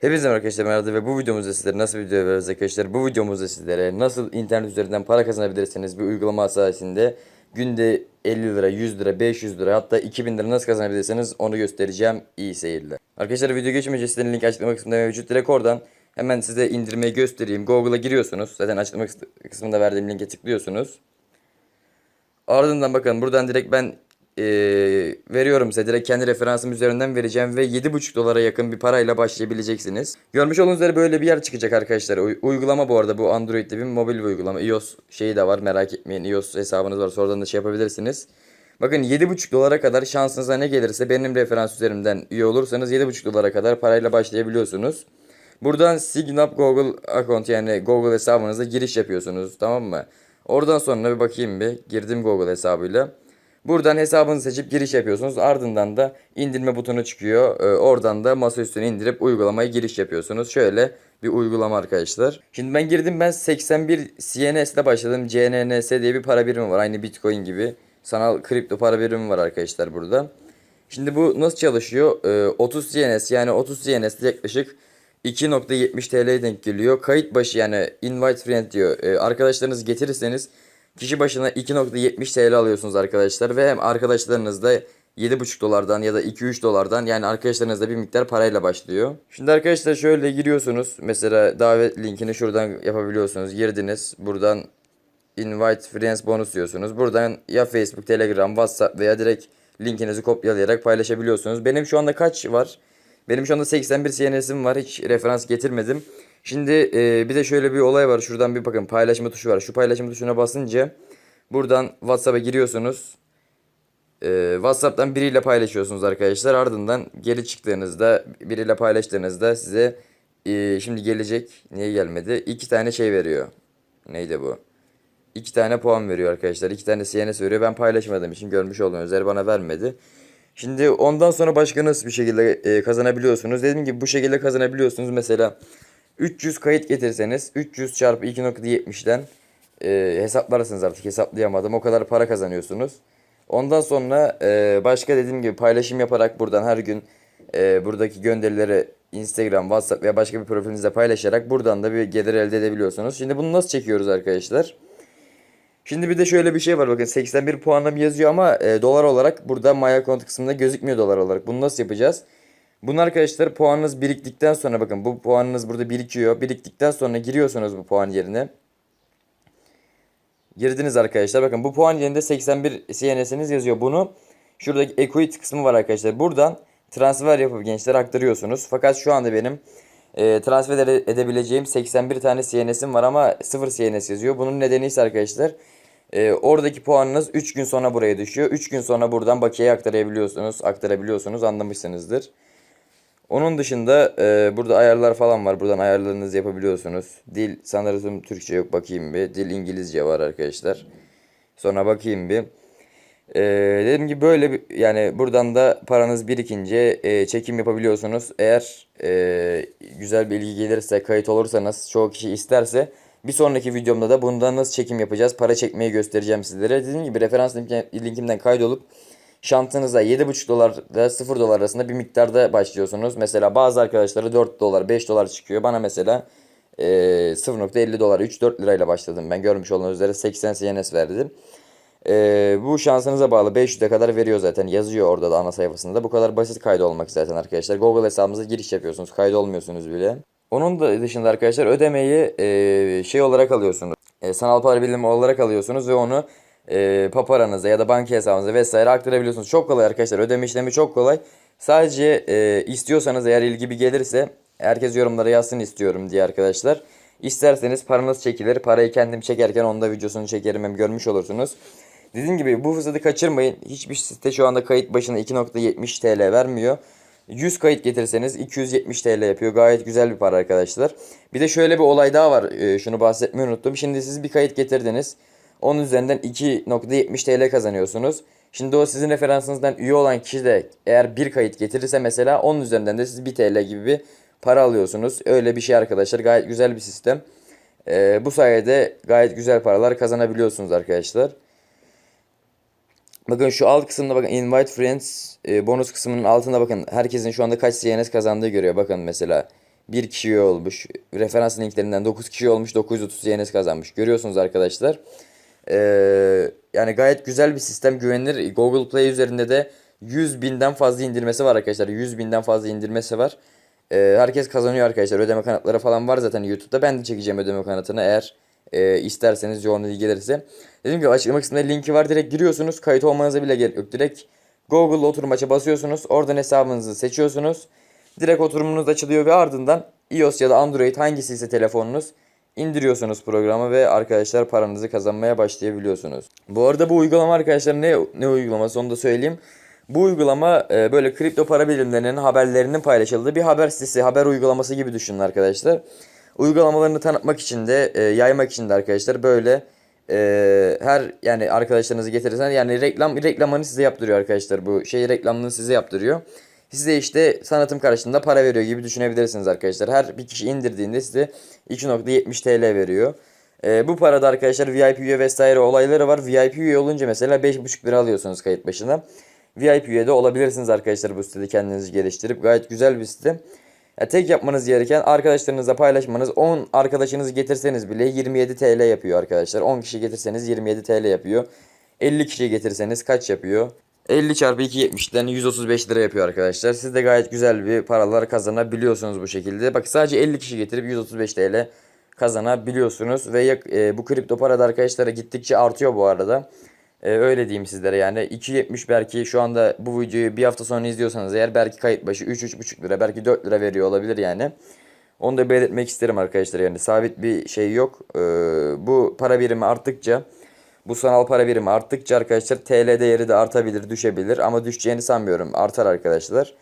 Hepinize arkadaşlar merhaba ve bu videomuzda sizlere nasıl video veririz arkadaşlar? Bu videomuzda sizlere nasıl internet üzerinden para kazanabilirsiniz? Bir uygulama sayesinde günde 50 lira 100 lira 500 lira hatta 2000 lira nasıl kazanabilirsiniz onu göstereceğim iyi seyirler. Arkadaşlar video geçmeyince sizlerin link açıklama kısmında mevcut. Direkt oradan hemen size indirmeyi göstereyim. Google'a giriyorsunuz. Zaten açıklama kıs- kısmında verdiğim linke tıklıyorsunuz. Ardından bakın buradan direkt ben eee, veriyorum size. Direkt kendi referansım üzerinden vereceğim ve 7,5 dolara yakın bir parayla başlayabileceksiniz. Görmüş olduğunuz üzere böyle bir yer çıkacak arkadaşlar. Uy- uygulama bu arada bu Android'de bir mobil bir uygulama. iOS şeyi de var merak etmeyin. iOS hesabınız var sonradan da şey yapabilirsiniz. Bakın 7,5 dolara kadar şansınıza ne gelirse benim referans üzerimden üye olursanız 7,5 dolara kadar parayla başlayabiliyorsunuz. Buradan Sign Up Google account yani Google hesabınıza giriş yapıyorsunuz tamam mı? Oradan sonra bir bakayım bir girdim Google hesabıyla. Buradan hesabınızı seçip giriş yapıyorsunuz. Ardından da indirme butonu çıkıyor. Ee, oradan da masa üstüne indirip uygulamaya giriş yapıyorsunuz. Şöyle bir uygulama arkadaşlar. Şimdi ben girdim ben 81 CNS başladım. CNNS diye bir para birimi var. Aynı Bitcoin gibi. Sanal kripto para birimi var arkadaşlar burada. Şimdi bu nasıl çalışıyor? Ee, 30 CNS yani 30 CNS yaklaşık 2.70 TL'ye denk geliyor. Kayıt başı yani invite friend diyor. Ee, arkadaşlarınızı getirirseniz kişi başına 2.70 TL alıyorsunuz arkadaşlar. Ve hem arkadaşlarınız da 7.5 dolardan ya da 2-3 dolardan yani arkadaşlarınız da bir miktar parayla başlıyor. Şimdi arkadaşlar şöyle giriyorsunuz. Mesela davet linkini şuradan yapabiliyorsunuz. Girdiniz. Buradan invite friends bonus diyorsunuz. Buradan ya Facebook, Telegram, WhatsApp veya direkt linkinizi kopyalayarak paylaşabiliyorsunuz. Benim şu anda kaç var? Benim şu anda 81 CNS'im var. Hiç referans getirmedim. Şimdi e, bir de şöyle bir olay var. Şuradan bir bakın paylaşma tuşu var. Şu paylaşma tuşuna basınca buradan WhatsApp'a giriyorsunuz. E, WhatsApp'tan biriyle paylaşıyorsunuz arkadaşlar. Ardından geri çıktığınızda biriyle paylaştığınızda size e, şimdi gelecek. Niye gelmedi? İki tane şey veriyor. Neydi bu? İki tane puan veriyor arkadaşlar. İki tane CNS veriyor. Ben paylaşmadığım için görmüş olduğunuz üzere bana vermedi. Şimdi ondan sonra başka nasıl bir şekilde e, kazanabiliyorsunuz? Dediğim gibi bu şekilde kazanabiliyorsunuz. Mesela 300 kayıt getirseniz 300 çarpı 2.70'den e, hesaplarsınız artık hesaplayamadım. O kadar para kazanıyorsunuz. Ondan sonra e, başka dediğim gibi paylaşım yaparak buradan her gün e, buradaki gönderileri Instagram, WhatsApp veya başka bir profilinizde paylaşarak buradan da bir gelir elde edebiliyorsunuz. Şimdi bunu nasıl çekiyoruz arkadaşlar? Şimdi bir de şöyle bir şey var bakın 81 puanım yazıyor ama e, dolar olarak burada My Account kısmında gözükmüyor dolar olarak. Bunu nasıl yapacağız? Bunu arkadaşlar puanınız biriktikten sonra bakın bu puanınız burada birikiyor. Biriktikten sonra giriyorsunuz bu puan yerine. Girdiniz arkadaşlar. Bakın bu puan yerinde 81 CNS'iniz yazıyor. Bunu şuradaki equity kısmı var arkadaşlar. Buradan transfer yapıp gençlere aktarıyorsunuz. Fakat şu anda benim e, transfer ede- edebileceğim 81 tane CNS'im var ama 0 CNS yazıyor. Bunun nedeni ise arkadaşlar e, oradaki puanınız 3 gün sonra buraya düşüyor. 3 gün sonra buradan bakiyeye aktarabiliyorsunuz. Aktarabiliyorsunuz anlamışsınızdır. Onun dışında e, burada ayarlar falan var. Buradan ayarlarınızı yapabiliyorsunuz. Dil sanırım Türkçe yok bakayım bir. Dil İngilizce var arkadaşlar. Sonra bakayım bir. E, dediğim gibi böyle bir, yani buradan da paranız birikince e, çekim yapabiliyorsunuz. Eğer e, güzel bir ilgi gelirse kayıt olursanız çoğu kişi isterse bir sonraki videomda da bundan nasıl çekim yapacağız para çekmeyi göstereceğim sizlere. Dediğim gibi referans linki- linkimden kaydolup şantınıza 7,5 dolar ile 0 dolar arasında bir miktarda başlıyorsunuz. Mesela bazı arkadaşlara 4 dolar 5 dolar çıkıyor. Bana mesela e, 0.50 dolar 3-4 lirayla başladım. Ben görmüş olduğunuz üzere 80 CNS verdim. E, bu şansınıza bağlı 500'e kadar veriyor zaten. Yazıyor orada da ana sayfasında. Bu kadar basit kaydı olmak zaten arkadaşlar. Google hesabınıza giriş yapıyorsunuz. Kaydı olmuyorsunuz bile. Onun da dışında arkadaşlar ödemeyi e, şey olarak alıyorsunuz. E, sanal para birimi olarak alıyorsunuz ve onu e, paparanıza ya da banka hesabınıza vesaire aktarabiliyorsunuz. Çok kolay arkadaşlar. Ödeme işlemi çok kolay. Sadece e, istiyorsanız eğer ilgi gelirse herkes yorumlara yazsın istiyorum diye arkadaşlar. İsterseniz paranız çekilir. Parayı kendim çekerken onda videosunu çekerim hem görmüş olursunuz. Dediğim gibi bu fırsatı kaçırmayın. Hiçbir site şu anda kayıt başına 2.70 TL vermiyor. 100 kayıt getirseniz 270 TL yapıyor. Gayet güzel bir para arkadaşlar. Bir de şöyle bir olay daha var. Ee, şunu bahsetmeyi unuttum. Şimdi siz bir kayıt getirdiniz. Onun üzerinden 2.70 TL kazanıyorsunuz. Şimdi o sizin referansınızdan üye olan kişi de eğer bir kayıt getirirse mesela onun üzerinden de siz 1 TL gibi bir para alıyorsunuz. Öyle bir şey arkadaşlar. Gayet güzel bir sistem. Ee, bu sayede gayet güzel paralar kazanabiliyorsunuz arkadaşlar. Bakın şu alt kısımda bakın invite friends e, bonus kısmının altında bakın herkesin şu anda kaç CNS kazandığı görüyor. Bakın mesela bir kişi olmuş. Referans linklerinden 9 kişi olmuş 930 YNS kazanmış. Görüyorsunuz arkadaşlar. Ee, yani gayet güzel bir sistem güvenilir. Google Play üzerinde de 100 binden fazla indirmesi var arkadaşlar. 100 binden fazla indirmesi var. Ee, herkes kazanıyor arkadaşlar. Ödeme kanatları falan var zaten YouTube'da. Ben de çekeceğim ödeme kanatını eğer e, isterseniz yoğunluğu gelirse. Dediğim gibi açıklama kısmında linki var. Direkt giriyorsunuz. Kayıt olmanıza bile gerek yok. Direkt Google oturum maça basıyorsunuz. Oradan hesabınızı seçiyorsunuz. Direkt oturumunuz açılıyor ve ardından iOS ya da Android hangisi ise telefonunuz indiriyorsunuz programı ve arkadaşlar paranızı kazanmaya başlayabiliyorsunuz. Bu arada bu uygulama arkadaşlar ne ne uygulaması onu da söyleyeyim. Bu uygulama e, böyle kripto para birimlerinin haberlerinin paylaşıldığı bir haber sitesi, haber uygulaması gibi düşünün arkadaşlar. Uygulamalarını tanıtmak için de, e, yaymak için de arkadaşlar böyle e, her yani arkadaşlarınızı getirirsen yani reklam reklamını size yaptırıyor arkadaşlar bu şeyi reklamını size yaptırıyor. Size işte sanatım karşılığında para veriyor gibi düşünebilirsiniz arkadaşlar. Her bir kişi indirdiğinde size 2.70 TL veriyor. Ee, bu parada arkadaşlar VIP üye vesaire olayları var. VIP üye olunca mesela 5.5 lira alıyorsunuz kayıt başına. VIP üye de olabilirsiniz arkadaşlar bu sitede kendinizi geliştirip. Gayet güzel bir site. Ya tek yapmanız gereken arkadaşlarınızla paylaşmanız. 10 arkadaşınızı getirseniz bile 27 TL yapıyor arkadaşlar. 10 kişi getirseniz 27 TL yapıyor. 50 kişi getirseniz kaç yapıyor? 50 çarpı 2.70'den 135 lira yapıyor arkadaşlar. Siz de gayet güzel bir paralar kazanabiliyorsunuz bu şekilde. Bak sadece 50 kişi getirip 135 TL kazanabiliyorsunuz. Ve e, bu kripto para da arkadaşlara gittikçe artıyor bu arada. E, öyle diyeyim sizlere yani. 2.70 belki şu anda bu videoyu bir hafta sonra izliyorsanız eğer belki kayıt başı 3-3.5 lira belki 4 lira veriyor olabilir yani. Onu da belirtmek isterim arkadaşlar yani sabit bir şey yok. E, bu para birimi arttıkça bu sanal para birimi arttıkça arkadaşlar TL değeri de artabilir, düşebilir ama düşeceğini sanmıyorum. Artar arkadaşlar.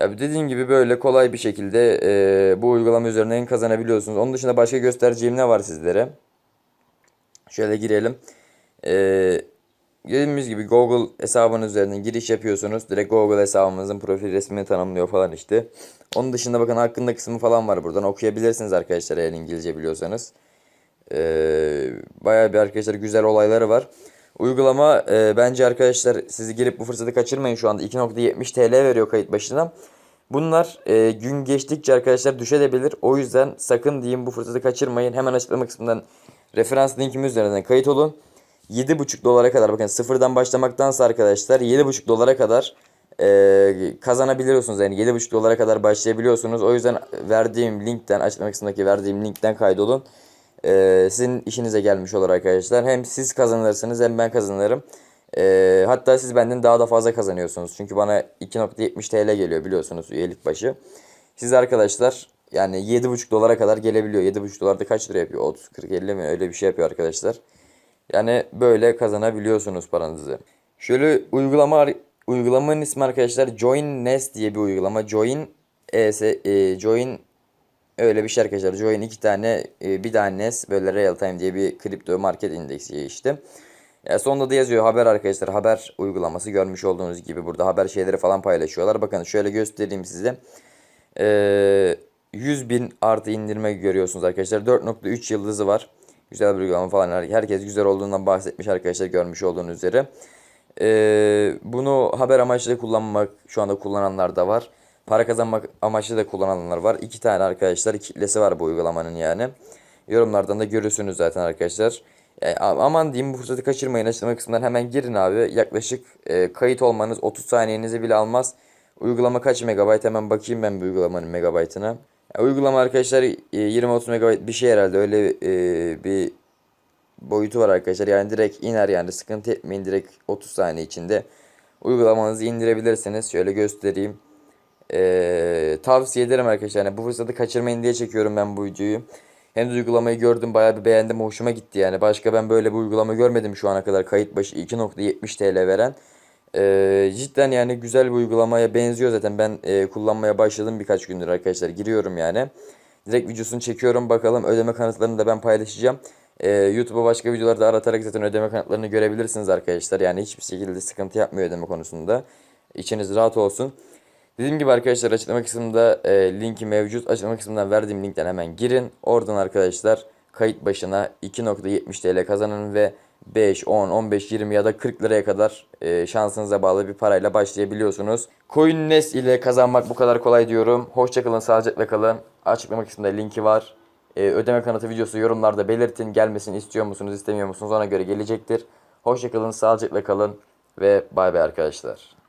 Ya dediğim gibi böyle kolay bir şekilde e, bu uygulama üzerinden kazanabiliyorsunuz. Onun dışında başka göstereceğim ne var sizlere? Şöyle girelim. E, dediğimiz gibi Google hesabınız üzerinden giriş yapıyorsunuz. Direkt Google hesabınızın profil resmini tanımlıyor falan işte. Onun dışında bakın hakkında kısmı falan var buradan okuyabilirsiniz arkadaşlar eğer İngilizce biliyorsanız. Ee, bayağı bir arkadaşlar güzel olayları var. Uygulama e, bence arkadaşlar sizi girip bu fırsatı kaçırmayın şu anda 2.70 TL veriyor kayıt başına. Bunlar e, gün geçtikçe arkadaşlar düşebilir. O yüzden sakın diyeyim bu fırsatı kaçırmayın. Hemen açıklama kısmından referans linkimiz üzerinden kayıt olun. 7.5 dolara kadar bakın sıfırdan başlamaktansa arkadaşlar 7.5 dolara kadar e, kazanabiliyorsunuz. Yani 7.5 dolara kadar başlayabiliyorsunuz. O yüzden verdiğim linkten açıklama kısmındaki verdiğim linkten kaydolun. Ee, sizin işinize gelmiş olur arkadaşlar. Hem siz kazanırsınız hem ben kazanırım. Ee, hatta siz benden daha da fazla kazanıyorsunuz. Çünkü bana 2.70 TL geliyor biliyorsunuz üyelik başı. Siz arkadaşlar yani 7.5 dolara kadar gelebiliyor. 7.5 dolarda kaç lira yapıyor? 30, 40, 50 mi? Öyle bir şey yapıyor arkadaşlar. Yani böyle kazanabiliyorsunuz paranızı. Şöyle uygulama uygulamanın ismi arkadaşlar Join Nest diye bir uygulama. Join ES, e, Join Öyle bir şey arkadaşlar. Join iki tane e, bir tane NES böyle real time diye bir kripto market indeksi işte. Ya sonunda da yazıyor haber arkadaşlar. Haber uygulaması görmüş olduğunuz gibi burada haber şeyleri falan paylaşıyorlar. Bakın şöyle göstereyim size. Ee, 100 bin artı indirme görüyorsunuz arkadaşlar. 4.3 yıldızı var. Güzel bir uygulama falan. Herkes güzel olduğundan bahsetmiş arkadaşlar görmüş olduğunuz üzere. Ee, bunu haber amaçlı kullanmak şu anda kullananlar da var. Para kazanmak amaçlı da kullananlar var. İki tane arkadaşlar kitlesi var bu uygulamanın yani. Yorumlardan da görürsünüz zaten arkadaşlar. Yani aman diyeyim bu fırsatı kaçırmayın. Açıklama kısmından hemen girin abi. Yaklaşık e, kayıt olmanız 30 saniyenizi bile almaz. Uygulama kaç megabayt hemen bakayım ben bu uygulamanın megabaytına. Yani uygulama arkadaşlar e, 20-30 megabayt bir şey herhalde öyle e, bir boyutu var arkadaşlar. Yani direkt iner yani sıkıntı etmeyin direkt 30 saniye içinde uygulamanızı indirebilirsiniz. Şöyle göstereyim. Ee, tavsiye ederim arkadaşlar. Yani bu fırsatı kaçırmayın diye çekiyorum ben bu videoyu. Hem de uygulamayı gördüm bayağı bir beğendim hoşuma gitti yani. Başka ben böyle bir uygulama görmedim şu ana kadar kayıt başı 2.70 TL veren. Ee, cidden yani güzel bir uygulamaya benziyor zaten. Ben e, kullanmaya başladım birkaç gündür arkadaşlar. Giriyorum yani. Direkt videosunu çekiyorum bakalım. Ödeme kanıtlarını da ben paylaşacağım. Ee, YouTube'a başka videolarda aratarak zaten ödeme kanıtlarını görebilirsiniz arkadaşlar. Yani hiçbir şekilde sıkıntı yapmıyor ödeme konusunda. İçiniz rahat olsun. Dediğim gibi arkadaşlar açıklama kısmında e, linki mevcut. Açıklama kısmından verdiğim linkten hemen girin. Oradan arkadaşlar kayıt başına 2.70 TL kazanın ve 5, 10, 15, 20 ya da 40 liraya kadar e, şansınıza bağlı bir parayla başlayabiliyorsunuz. CoinNest ile kazanmak bu kadar kolay diyorum. Hoşçakalın, sağlıcakla kalın. Açıklama kısmında linki var. E, ödeme kanıtı videosu yorumlarda belirtin. Gelmesini istiyor musunuz, istemiyor musunuz ona göre gelecektir. Hoşçakalın, sağlıcakla kalın ve bay bay arkadaşlar.